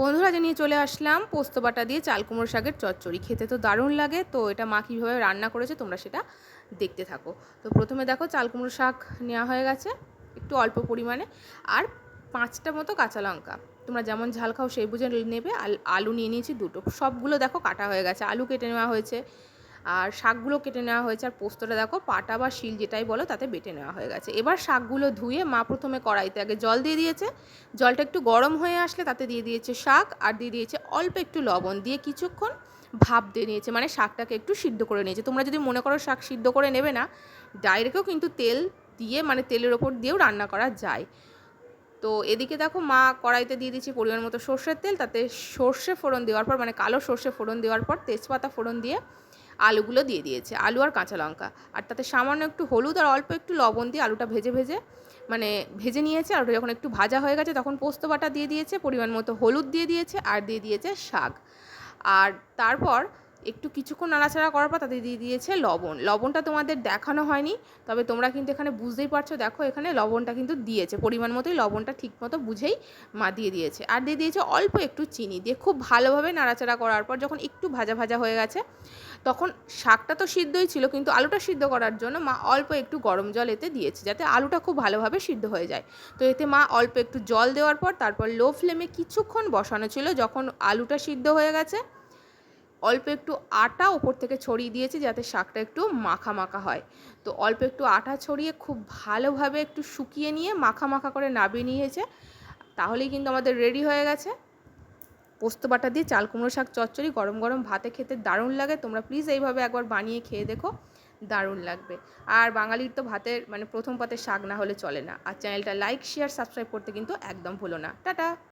বন্ধুরা জানিয়ে নিয়ে চলে আসলাম পোস্ত বাটা দিয়ে চাল কুমড়ো শাকের চচ্চড়ি। খেতে তো দারুণ লাগে, তো এটা মা কীভাবে রান্না করেছে তোমরা সেটা দেখতে থাকো। তো প্রথমে দেখো চাল কুমড়ো শাক নেওয়া হয়ে গেছে, একটু অল্প পরিমাণে। আর পাঁচটা মতো কাঁচা লঙ্কা, তোমরা যেমন ঝাল খাও সেই বুঝে নেবে। আলু নিয়ে নিয়েছি দুটো, সবগুলো দেখো কাটা হয়ে গেছে, আলু কেটে নেওয়া হয়েছে। আর শাকগুলো কেটে নেওয়া হয়েছে। আর পোস্তটা দেখো, পাটা বা শিল যেটাই বলো, তাতে বেটে নেওয়া হয়ে গেছে। এবার শাকগুলো ধুয়ে মা প্রথমে কড়াইতে আগে জল দিয়ে দিয়েছে। জলটা একটু গরম হয়ে আসলে তাতে দিয়ে দিয়েছে শাক আর দিয়ে দিয়েছে অল্প একটু লবণ। দিয়ে কিছুক্ষণ ভাপ দিয়ে নিয়েছে মানে শাকটাকে একটু সিদ্ধ করে নিয়েছে। তোমরা যদি মনে করো শাক সিদ্ধ করে নেবে না, ডাইরেক্টও কিন্তু তেল দিয়ে মানে তেলের ওপর দিয়েও রান্না করা যায়। তো এদিকে দেখো মা কড়াইতে দিয়ে দিচ্ছি পরিমাণ মতো সর্ষের তেল। তাতে সর্ষে ফোড়ন দেওয়ার পর মানে কালো সর্ষে ফোড়ন দেওয়ার পর, তেজপাতা ফোড়ন দিয়ে আলুগুলো দিয়ে দিয়েছে, আলু আর কাঁচা লঙ্কা। আর তাতে সামান্য একটু হলুদ আর অল্প একটু লবণ দিয়ে আলুটা ভেজে ভেজে মানে ভেজে নিয়েছে আলুটা যখন একটু ভাজা হয়ে গেছে তখন পোস্ত বাটা দিয়ে দিয়েছে, পরিমাণ মতো হলুদ দিয়ে দিয়েছে আর দিয়ে দিয়েছে শাক। আর তারপর একটু কিছুক্ষণ নাড়াচাড়া করার পর তাতে দিয়ে দিয়েছে লবণ। লবণটা তোমাদের দেখানো হয়নি, তবে তোমরা কিন্তু এখানে বুঝতেই পারছ, দেখো এখানে লবণটা কিন্তু দিয়েছে। পরিমাণ মতোই লবণটা ঠিক মতো বুঝেই মা দিয়ে দিয়েছে। আর দিয়ে দিয়েছে অল্প একটু চিনি দিয়ে খুব ভালোভাবে নাড়াচাড়া করার পর যখন একটু ভাজা ভাজা হয়ে গেছে, তখন শাকটা তো সিদ্ধই ছিল, কিন্তু আলুটা সিদ্ধ করার জন্য মা অল্প একটু গরম জল এতে দিয়েছে, যাতে আলুটা খুব ভালোভাবে সিদ্ধ হয়ে যায়। তো এতে মা অল্প একটু জল দেওয়ার পর তারপর লো ফ্লেমে কিছুক্ষণ বসানো ছিল, যখন আলুটা সিদ্ধ হয়ে গেছে। অল্প একটু আটা ওপর থেকে ছড়িয়ে দিয়েছি যাতে শাকটা একটু মাখা মাখা হয়। তো অল্প একটু আটা ছড়িয়ে খুব ভালোভাবে একটু শুকিয়ে নিয়ে মাখা মাখা করে নাবিয়ে নিয়েছে। তাহলেই কিন্তু আমাদের রেডি হয়ে গেছে। পোস্ত বাটা দিয়ে চাল কুমড়ো শাক চচ্চড়ি, গরম গরম ভাতে খেতে দারুণ লাগে। তোমরা প্লিজ এইভাবে একবার বানিয়ে খেয়ে দেখো, দারুণ লাগবে। আর বাঙালির তো ভাতের মানে প্রথম পাতে শাক না হলে চলে না। আর চ্যানেলটা লাইক শেয়ার সাবস্ক্রাইব করতে কিন্তু একদম ভুলো না। টাটা!